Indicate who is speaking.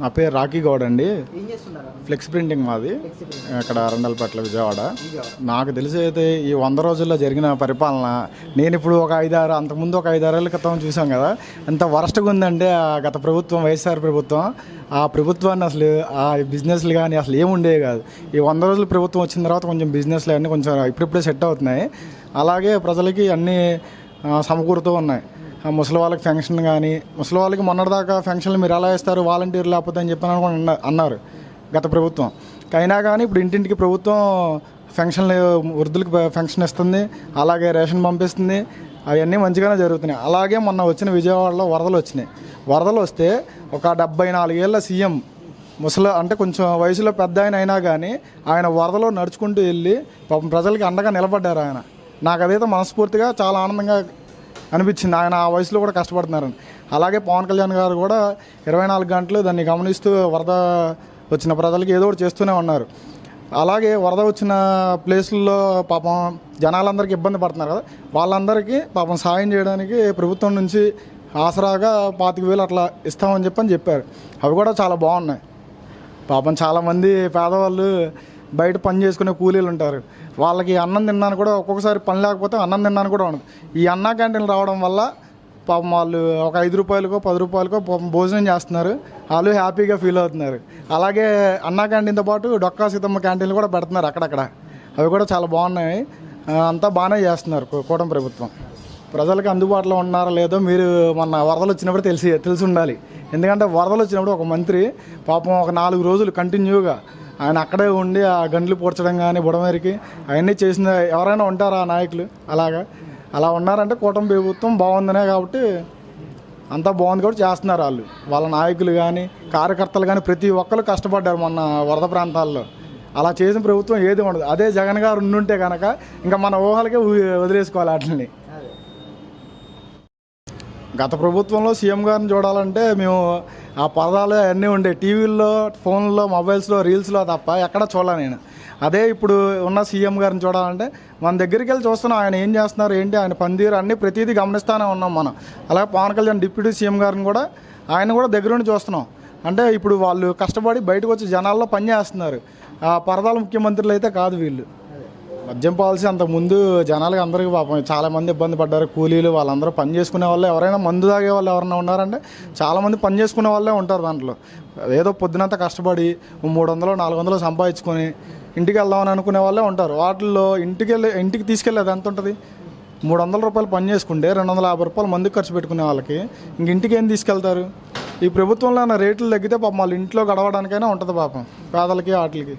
Speaker 1: నా పేరు రాకీ గౌడ్ అండి. ఫ్లెక్స్ ప్రింటింగ్ మాది. ఇక్కడ అరండల్పేటలో విజయవాడ. నాకు తెలిసి అయితే ఈ వంద రోజుల్లో జరిగిన పరిపాలన నేను ఇప్పుడు ఒక ఐదారు అంతకుముందు ఒక ఐదారేళ్ళ క్రితం చూసాం కదా. ఎంత వరస్ట్గా ఉందంటే ఆ గత ప్రభుత్వం వైఎస్ఆర్ ప్రభుత్వం. ఆ ప్రభుత్వాన్ని అసలు ఆ బిజినెస్లు కానీ అసలు ఏముండేవి కాదు. ఈ వంద రోజుల ప్రభుత్వం వచ్చిన తర్వాత కొంచెం బిజినెస్లు అన్నీ కొంచెం ఇప్పుడిప్పుడే సెట్ అవుతున్నాయి. అలాగే ప్రజలకి అన్నీ సమకూరుతూ ఉన్నాయి. ముసలి వాళ్ళకి ఫెన్షన్ కానీ ముసలి వాళ్ళకి మొన్నటిదాకా ఫెన్షన్లు మీరు ఎలా ఇస్తారు వాలంటీర్ లేకపోతే అని చెప్పి అనుకుని అన్నారు గత ప్రభుత్వం. అయినా కానీ ఇప్పుడు ఇంటింటికి ప్రభుత్వం ఫెన్షన్లు వృద్ధులకు ఫెన్షన్ ఇస్తుంది అలాగే రేషన్ పంపిస్తుంది అవన్నీ మంచిగానే జరుగుతున్నాయి. అలాగే మొన్న వచ్చిన విజయవాడలో వరదలు వచ్చినాయి. వరదలు వస్తే ఒక డెబ్బై నాలుగేళ్ళ సీఎం ముసలి అంటే కొంచెం వయసులో పెద్ద ఆయన అయినా కానీ ఆయన వరదలో నడుచుకుంటూ వెళ్ళి పాపం ప్రజలకి అండగా నిలబడ్డారు ఆయన. నాకు అదైతే మనస్ఫూర్తిగా చాలా ఆనందంగా అనిపించింది. ఆయన ఆ వయసులో కూడా కష్టపడుతున్నారని. అలాగే పవన్ కళ్యాణ్ గారు కూడా ఇరవై నాలుగు గంటలు దాన్ని గమనిస్తూ వరద వచ్చిన ప్రజలకి ఏదో ఒకటి చేస్తూనే ఉన్నారు. అలాగే వరద వచ్చిన ప్లేసుల్లో పాపం జనాలందరికీ ఇబ్బంది పడుతున్నారు కదా. వాళ్ళందరికీ పాపం సాయం చేయడానికి ప్రభుత్వం నుంచి ఆసరాగా పాతిక వేలు అట్లా ఇస్తామని చెప్పని చెప్పారు. అవి కూడా చాలా బాగున్నాయి. పాపం చాలామంది పేదవాళ్ళు బయట పని చేసుకునే కూలీలు ఉంటారు. వాళ్ళకి అన్నం తిన్నాను కూడా ఒక్కొక్కసారి పని లేకపోతే అన్నం తిన్నాను కూడా ఉండదు. ఈ అన్నా క్యాంటీన్లు రావడం వల్ల పాపం వాళ్ళు ఒక ఐదు రూపాయలకో పది రూపాయలకో పాపం భోజనం చేస్తున్నారు. వాళ్ళు హ్యాపీగా ఫీల్ అవుతున్నారు. అలాగే అన్నా క్యాంటీన్తో పాటు డొక్కా సీతమ్మ క్యాంటీన్లు కూడా పెడుతున్నారు అక్కడక్కడ. అవి కూడా చాలా బాగున్నాయి. అంతా బాగానే చేస్తున్నారు కూటమి ప్రభుత్వం. ప్రజలకు అందుబాటులో ఉన్నారా లేదో మీరు మొన్న వరదలు వచ్చినప్పుడు తెలిసి తెలిసి ఉండాలి. ఎందుకంటే వరదలు వచ్చినప్పుడు ఒక మంత్రి పాపం ఒక నాలుగు రోజులు కంటిన్యూగా ఆయన అక్కడే ఉండి ఆ గండ్లు పూడ్చడం కానీ బుడమేరికి అవన్నీ చేసిన ఎవరైనా ఉంటారా ఆ నాయకులు? అలాగా? అలా ఉన్నారంటే కూటమి ప్రభుత్వం బాగుందనే కాబట్టి అంతా బాగుంది కూడా చేస్తున్నారు వాళ్ళు. వాళ్ళ నాయకులు కానీ కార్యకర్తలు కానీ ప్రతి ఒక్కరు కష్టపడ్డారు మొన్న వరద ప్రాంతాల్లో. అలా చేసిన ప్రభుత్వం ఏది ఉండదు. అదే జగన్ గారు ఉండుంటే కనుక ఇంకా మన ఊహలకే వదిలేసుకోవాలి వాటిని గత ప్రభుత్వంలో సీఎం గారిని చూడాలంటే మేము ఆ పరదాలు అన్నీ ఉండే టీవీల్లో ఫోన్లో మొబైల్స్లో రీల్స్లో తప్ప ఎక్కడ చూడాలి నేను. అదే ఇప్పుడు ఉన్న సీఎం గారిని చూడాలంటే మన దగ్గరికి వెళ్ళి చూస్తున్నాం. ఆయన ఏం చేస్తున్నారు ఏంటి ఆయన పనితీరు అన్నీ ప్రతిదీ గమనిస్తూనే ఉన్నాం మనం. అలాగే పవన్ కళ్యాణ్ డిప్యూటీ సీఎం గారిని కూడా ఆయన కూడా దగ్గరుండి చూస్తున్నాం. అంటే ఇప్పుడు వాళ్ళు కష్టపడి బయటకు వచ్చి జనాల్లో పని చేస్తున్నారు. ఆ పరదాల ముఖ్యమంత్రులు అయితే కాదు వీళ్ళు. మద్యం పాలసీ అంత ముందు జనాలకి అందరికీ పాపం చాలా మంది ఇబ్బంది పడ్డారు. కూలీలు వాళ్ళందరూ పని చేసుకునే వాళ్ళు. ఎవరైనా మందు తాగే వాళ్ళు ఎవరైనా ఉన్నారంటే చాలా మంది పని చేసుకునే వాళ్ళే ఉంటారు దాంట్లో. ఏదో పొద్దునంతా కష్టపడి మూడు వందలు నాలుగు వందలు సంపాదించుకొని ఇంటికి వెళ్దామని అనుకునే వాళ్ళే ఉంటారు. వాటిల్లో ఇంటికి వెళ్ళి ఇంటికి తీసుకెళ్ళేది ఎంత ఉంటుంది? మూడు వందల రూపాయలు పని చేసుకుంటే రెండు వందల యాభై రూపాయలు మందుకు ఖర్చు పెట్టుకునే వాళ్ళకి ఇంక ఇంటికి ఏం తీసుకెళ్తారు? ఈ ప్రభుత్వంలో ఉన్న రేట్లు తగ్గితే పాపం వాళ్ళ ఇంట్లో గడవడానికైనా ఉంటుంది పాపం. పేదలకి వాటికి